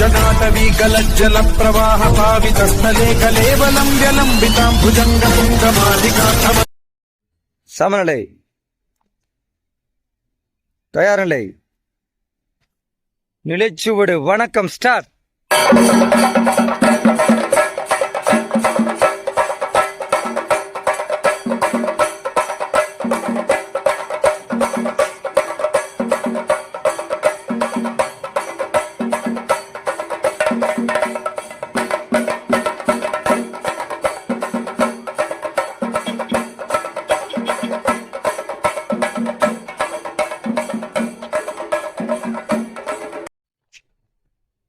जटाटवी गलज्जल प्रवाह पावितस्थले कलेवलं व्यलम्बितां भुजङ्गपुङ्गमालिकाथव சமநிலை தயார் நிலை நிலைச்சுவடு வணக்கம் ஸ்டார்ட்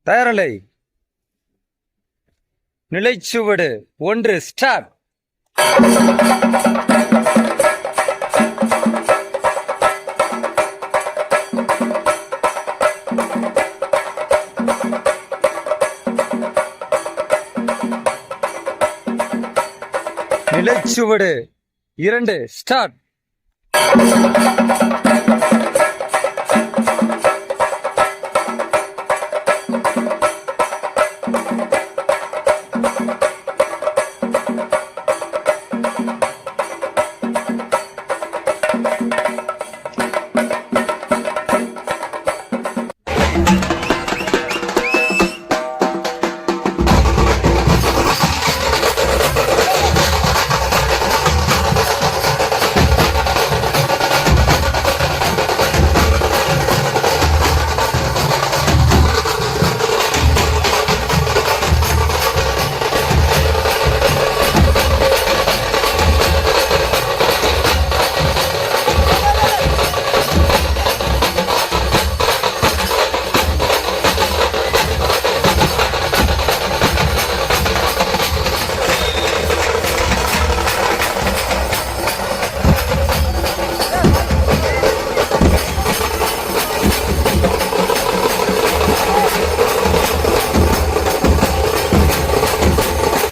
தயாரலை. நிலைச்சுவடு. ஒன்று ஸ்டார்ட் நிலைச்சுவடு. இரண்டு ஸ்டார்ட்